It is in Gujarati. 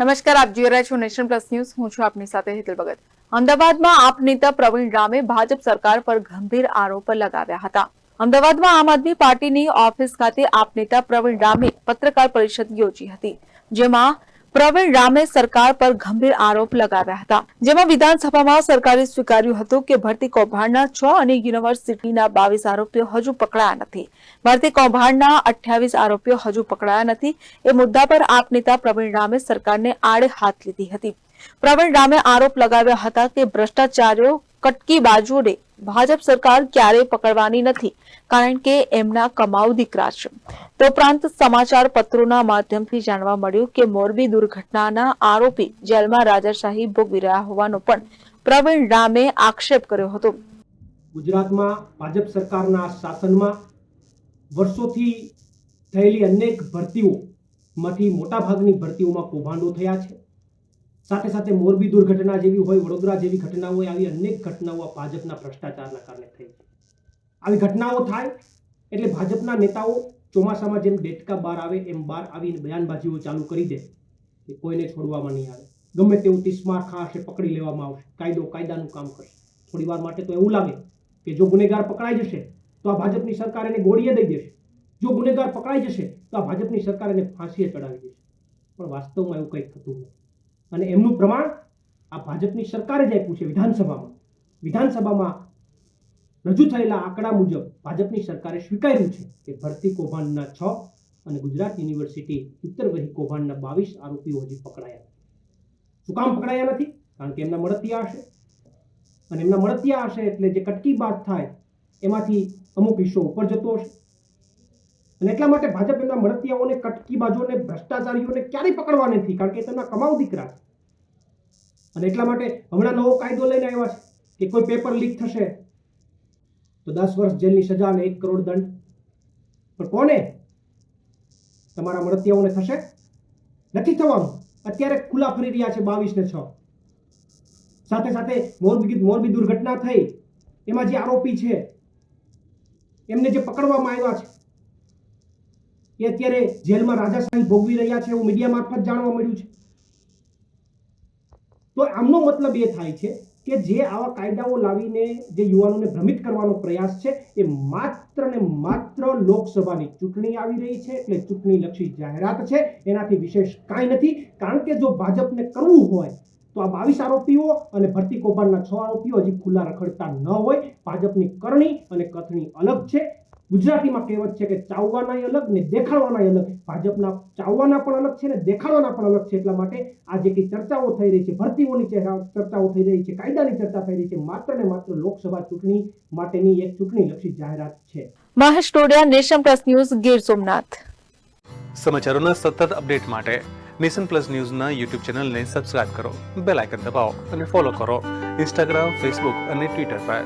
નમસ્કાર, આપ જોઈ રહ્યા છો નેશન પ્લસ ન્યૂઝ. હું છું આપની સાથે હેતલ ભગત. અમદાવાદમાં આપ નેતા પ્રવીણ રામે ભાજપ સરકાર પર ગંભીર આરોપ લગાવ્યા હતા. અમદાવાદમાં આમ આદમી પાર્ટીની ઓફિસ ખાતે આપ નેતા પ્રવીણ રામે પત્રકાર પરિષદ યોજી હતી, જેમાં પ્રવીણ રામે સરકાર પર ગંભીર આરોપ લગાવ્યા હતા, જેમાં વિધાનસભામાં સરકારે સ્વીકાર્યું હતું કે ભરતી કૌભાંડના છ અને યુનિવર્સિટીના બાવીસ આરોપીઓ હજુ પકડાયા નથી. ભરતી કૌભાંડના અઠ્યાવીસ આરોપીઓ હજુ પકડાયા નથી. એ મુદ્દા પર આપ નેતા પ્રવીણ રામે સરકારને આડે હાથ લીધી હતી. પ્રવીણ રામે આરોપ લગાવ્યા હતા કે ભ્રષ્ટાચારીઓ કટકી બાજુને ભાજપ સરકાર ક્યારેય પકડવાની નથી, કારણ કે એમના કમાઉ દીકરા છે. તે ઉપરાંત સમાચાર પત્રોના માધ્યમથી જાણવા મળ્યું કે મોરબી દુર્ઘટનાના આરોપી જેલમાં રાજાશાહી ભોગવી રહ્યા હોવાનો પણ પ્રવીણ રામે આક્ષેપ કર્યો હતો. ગુજરાતમાં ભાજપ સરકારના શાસનમાં વર્ષોથી થયેલી અનેક ભરતીઓમાંથી મોટાભાગની ભરતીઓમાં કૌભાંડો થયા છે. સાથે સાથે મોરબી દુર્ઘટના જેવી હોય, વડોદરા જેવી ઘટનાઓ આવી અનેક ઘટનાઓ ભાજપના ભ્રષ્ટાચારના કારણે થઈ આવી ઘટનાઓ થાય એટલે ભાજપના નેતાઓ ચોમાસામાં જેમ ડેટકા બહાર આવે, એમ બહાર આવીને બયાનબાજીઓ ચાલુ કરી દે કે કોઈને છોડવામાં નહીં આવે. ગમે તેવું તિસ્માર ખાશે પકડી લેવામાં આવશે. કાયદો કાયદાનું કામ કરશે. થોડી વાર માટે તો એવું લાગે કે જો ગુનેગાર પકડાઈ જશે, તો આ ભાજપની સરકાર એને ગોળીએ દઈ દેશે. જો ગુનેગાર પકડાઈ જશે, તો આ ભાજપની સરકાર એને ફાંસીએ ચડાવી દેશે. પણ વાસ્તવમાં એવું કંઈ થતું નથી. અને એમનું પ્રમાણ આ ભાજપની સરકારે જ આપ્યું છે વિધાનસભામાં. વિધાનસભામાં રજૂ થયેલા આંકડા મુજબ ભાજપની સરકારે સ્વીકાર્યું છે કે ભરતી કૌભાંડના છ અને ગુજરાત યુનિવર્સિટી ઉત્તર વહી કૌભાંડના બાવીસ આરોપીઓ હજી પકડાયા. શું કામ પકડાયા નથી? કારણ કે એમના મળતિયા હશે. અને એમના મળતિયા હશે એટલે જે કટકી બાદ થાય, એમાંથી અમુક હિસ્સો ઉપર જતો હશે. અને એટલા માટે ભાજપ એમના મળતિયાઓને કટકી બાજુને ભ્રષ્ટાચારીઓને ક્યારેય પકડવા નથી, કારણ કે તેમના કમાવ દીકરા અને એટલા માટે હમણાં નવો કાયદો લઈને આવ્યા છે કે કોઈ પેપર લીક થશે, તો દસ વર્ષ જેલની સજા અને એક કરોડ દંડ. પણ કોને? તમારા મળતિયાઓને થશે? નથી થવાનું. અત્યારે ખુલ્લા ફરી રહ્યા છે બાવીસ ને છ. સાથે સાથે મોરબી મોરબી દુર્ઘટના થઈ. એમાં જે આરોપી છે, એમને જે પકડવામાં આવ્યા છે એ અત્યારે જેલમાં રાજાશાહી ભોગવી રહ્યા છે એવું મીડિયા મારફત જાણવા મળ્યું છે. તો આમનો મતલબ એ થાય છે કે જે આવા કાયદાઓ લાવીને જે યુવાનોને ભ્રમિત કરવાનો પ્રયાસ છે, એ માત્ર ને માત્ર લોકસભાની ચૂંટણી આવી રહી છે એટલે ચૂંટણી લક્ષી જાહેરાત છે. એનાથી વિશેષ કાંઈ નથી. કારણ કે જો ભાજપને કરવું હોય તો આ બાવીસ આરોપીઓ અને ભરતી કૌભાંડના છ આરોપીઓ હજી ખુલ્લા રખડતા ન હોય. ભાજપની કરણી અને કથણી અલગ છે. ગુજરાતીમાં કહેવત છે કે ચાવવાના અલગ ને દેખાડવાના અલગ. ભાજપના ચાવવાના પણ અલગ છે ને દેખાડવાના પણ અલગ છે એટલા માટે આ જે કંઈ ચર્ચાઓ થઈ રહી છે ભરતીઓની ચર્ચાઓ થઈ રહી છે કાયદાની ચર્ચા થઈ રહી છે માત્ર ને માત્ર લોકસભા ચૂંટણી માટેની એક ચૂંટણી લક્ષી જાહેરાત છે. Mahesh Todiya Nation Plus News Gir Somnath. સમાચારોના સતત અપડેટ માટે નેશન પ્લસ ન્યૂઝના યુટ્યુબ ચેનલને સબસ્ક્રાઇબ કરો બેલ આઇકન દબાવો અને ફોલો કરો. ઇન્સ્ટાગ્રામ ફેસબુક અને ટ્વિટર પર.